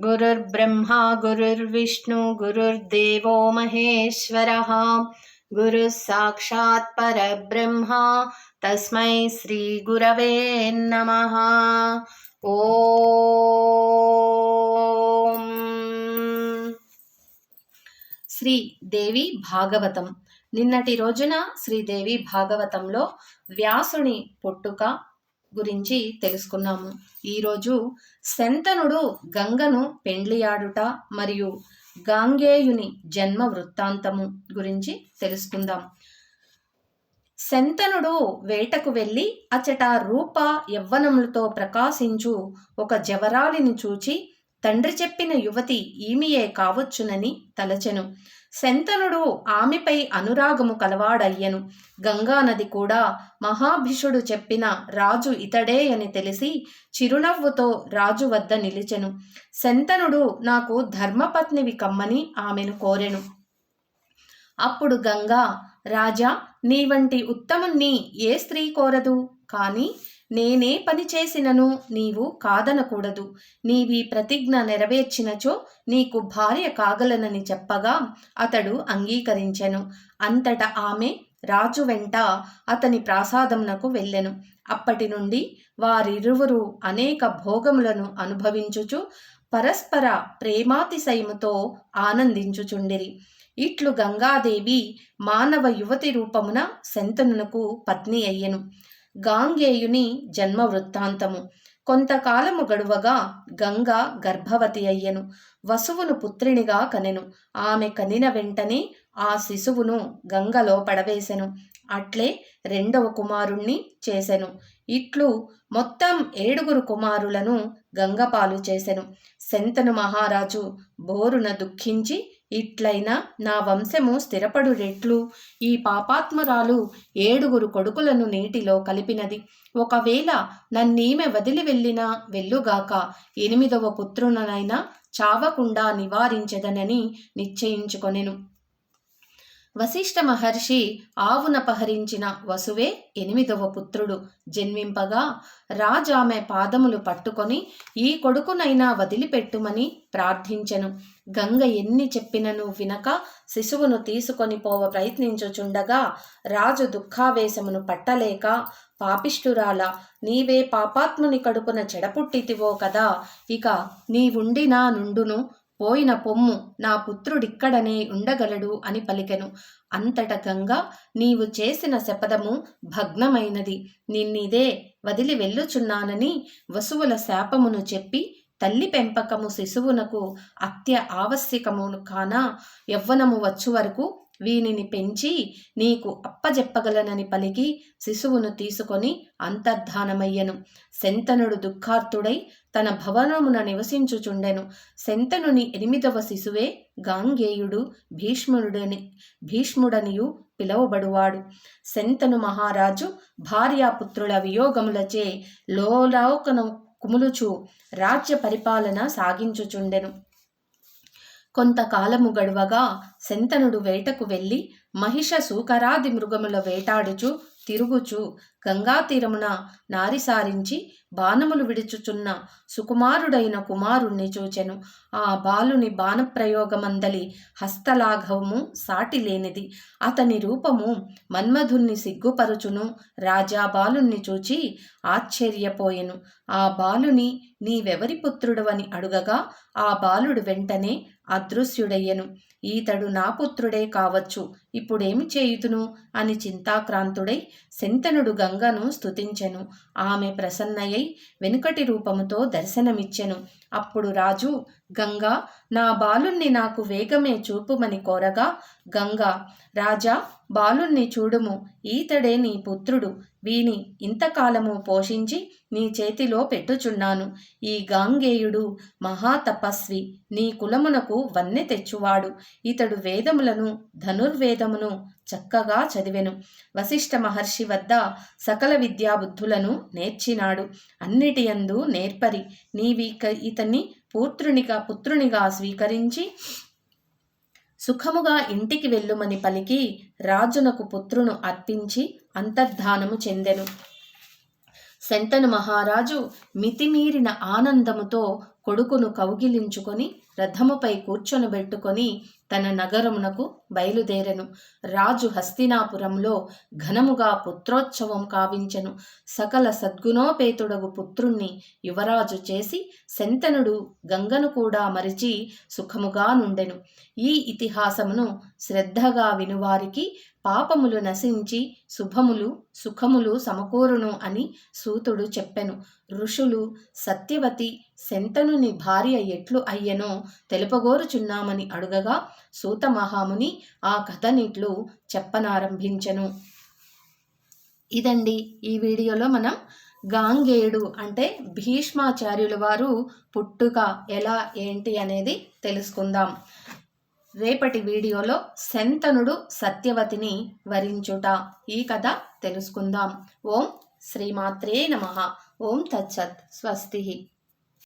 गुरुर्ब्रह्मा गुरुर्विष्णु गुरुर्देवो महेश्वरः गुरुः साक्षात् परब्रह्मा तस्मै श्रीगुरवे नमः ఓం శ్రీ దేవి భాగవతం నిన్నటి రోజున శ్రీదేవి భాగవతంలో వ్యాసుని పుట్టుక గురించి తెలుసుకున్నాము. ఈరోజు శంతనుడు గంగను పెండ్లియాడుట మరియు గాంగేయుని జన్మ వృత్తాంతము గురించి తెలుసుకుందాం. శంతనుడు వేటకు వెళ్ళి అచట రూప యవ్వనములతో ప్రకాశించు ఒక జవరాలిని చూచి తండ్రి చెప్పిన యువతి ఈమెయే కావచ్చునని తలచెను. శంతనుడు ఆమెపై అనురాగము కలవాడయ్యను. గంగానది కూడా మహాభిషుడు చెప్పిన రాజు ఇతడే అని తెలిసి చిరునవ్వుతో రాజు వద్ద నిలిచెను. శంతనుడు నాకు ధర్మపత్నివి కమ్మని ఆమెను కోరెను. అప్పుడు గంగా రాజా నీ వంటి ఉత్తముణ్ణి ఏ స్త్రీ కోరదు? కానీ నేనే పని చేసినను నీవు కాదనకూడదు. నీవి ప్రతిజ్ఞ నెరవేర్చినచో నీకు భార్య కాగలనని చెప్పగా అతడు అంగీకరించెను. అంతట ఆమె రాజు వెంట అతని ప్రాసాదమునకు వెళ్ళెను. అప్పటి నుండి వారిరువురు అనేక భోగములను అనుభవించుచు పరస్పర ప్రేమాతిశయముతో ఆనందించుచుండిరి. ఇట్లు గంగాదేవి మానవ యువతి రూపమున శంతనునకు పత్ని అయ్యెను. గాంగేయుని జన్మ వృత్తాంతము కొంతకాలము గడువగా గంగ గర్భవతి అయ్యెను. వసువును పుత్రినిగా కనెను. ఆమె కనిన వెంటనే ఆ శిశువును గంగలో పడవేశెను అట్లే రెండవ కుమారుణ్ణి చేసెను. ఇట్లు మొత్తం ఏడుగురు కుమారులను గంగపాలు చేసెను. శంతను మహారాజు బోరున దుఃఖించి ఇట్లైనా నా వంశము స్థిరపడు రెట్లు ఈ పాపాత్మరాలు ఏడుగురు కొడుకులను నీటిలో కలిపినది. ఒకవేళ నన్నీమె వదిలి వెళ్ళినా వెళ్ళుగాక ఎనిమిదవ పుత్రుననైనా చావకుండా నివారించదనని నిశ్చయించుకొనెను. వశిష్ఠ మహర్షి ఆవున పహరించిన వసువే ఎనిమిదవ పుత్రుడు. జన్మింపగా రాజామె పాదములు పట్టుకొని ఈ కొడుకునైనా వదిలిపెట్టుమని ప్రార్థించెను. గంగ ఎన్ని చెప్పినను వినక శిశువును తీసుకొని పోవ ప్రయత్నించుచుండగా రాజు దుఃఖావేశమును పట్టలేక పాపిష్ఠురాల నీవే పాపాత్ముని కడుపున చెడపుట్టితివో కదా ఇక నీవుండినా నుండును పోయిన పొమ్ము నా పుత్రుడిక్కడనే ఉండగలడు అని పలికెను. అంతట గంగ నీవు చేసిన శపథము భగ్నమైనది. నిన్నిదే వదిలి వెళ్ళుచున్నానని వసువుల శాపమును చెప్పి తల్లి పెంపకము శిశువునకు అత్య ఆవశ్యకమును కాన యవ్వనము వచ్చు వరకు వీనిని పెంచి నీకు అప్పజెప్పగలనని పలికి శిశువును తీసుకొని అంతర్ధానమయ్యను. శంతనుడు దుఃఖార్తుడై తన భవనమున నివసించుచుండెను. శంతనుని ఎనిమిదవ శిశువే గాంగేయుడు భీష్ముడని భీష్ముడనియు పిలువబడువాడు. శంతను మహారాజు భార్యాపుత్రుల వియోగములచే లోలోకను కుములుచు రాజ్య పరిపాలన సాగించుచుండెను. కొంతకాలము గడువగా శంతనుడు వేటకు వెళ్ళి మహిష సూకరాది మృగముల వేటాడుచు తిరుగుచు గంగా తీరమున నారిసారించి బాణములు విడుచుచున్న సుకుమారుడైన కుమారుణ్ణి చూచెను. ఆ బాలుని బాణప్రయోగమందలి హస్తలాఘవము సాటి లేనిది అతని రూపము మన్మధుణ్ణి సిగ్గుపరుచును. రాజా బాలుణ్ణి చూచి ఆశ్చర్యపోయెను. ఆ బాలుని నీవెవరి పుత్రుడవని అడుగగా ఆ బాలుడు వెంటనే అదృశ్యుడయ్యను. ఈతడు నా పుత్రుడే కావచ్చు. ఇప్పుడేమి చేయుతును అని చింతాక్రాంతుడై శంతనుడు గంగను స్తుతించెను. ఆమె ప్రసన్నయ్యై వెనుకటి రూపముతో దర్శనమిచ్చెను. అప్పుడు రాజు గంగా నా బాలుణ్ణి నాకు వేగమే చూపుమని కోరగా గంగా రాజా బాలుణ్ణి చూడుము ఈతడే నీ పుత్రుడు వీని ఇంతకాలము పోషించి నీ చేతిలో పెట్టుచున్నాను. ఈ గాంగేయుడు మహాతపస్వి నీ కులమునకు వన్నె తెచ్చువాడు. ఇతడు వేదములను ధనుర్వేదమును చక్కగా చదివెను. వశిష్ఠ మహర్షి వద్ద సకల విద్యాబుద్ధులను నేర్చినాడు. అన్నిటియందు నేర్పరి. నీవిక ఇతన్ని పుత్రునిగా పుత్రునిగా స్వీకరించి సుఖముగా ఇంటికి వెళ్ళుమని పలికి రాజునకు పుత్రును అర్పించి అంతర్ధానము చెందెను. శంతను మహారాజు మితిమీరిన ఆనందముతో కొడుకును కౌగిలించుకొని రథముపై కూర్చొనబెట్టుకొని తన నగరమునకు బయలుదేరెను. రాజు హస్తినాపురంలో ఘనముగా పుత్రోత్సవం కావించెను. సకల సద్గుణోపేతుడగు పుత్రుణ్ణి యువరాజు చేసి శంతనుడు గంగను కూడా మరిచి సుఖముగా నుండెను. ఈ ఇతిహాసమును శ్రద్ధగా వినువారికి పాపములు నశించి శుభములు సుఖములు సమకూరును అని సూతుడు చెప్పెను. ఋషులు సత్యవతి శంతనుని భార్య ఎట్లు అయ్యెనో తెలుపగోరుచున్నామని అడుగగా సూత మహాముని ఆ కథనిట్లు చెప్పనారంభించెను. ఇదండి ఈ వీడియోలో మనం గాంగేయుడు అంటే భీష్మాచార్యుల వారు పుట్టుక ఎలా ఏంటి అనేది తెలుసుకుందాం. రేపటి వీడియోలో శంతనుడు సత్యవతిని వరించుట ఈ కథ తెలుసుకుందాం. ఓం శ్రీమాత్రే నమ. ఓం తచ్చత్ స్వస్తి.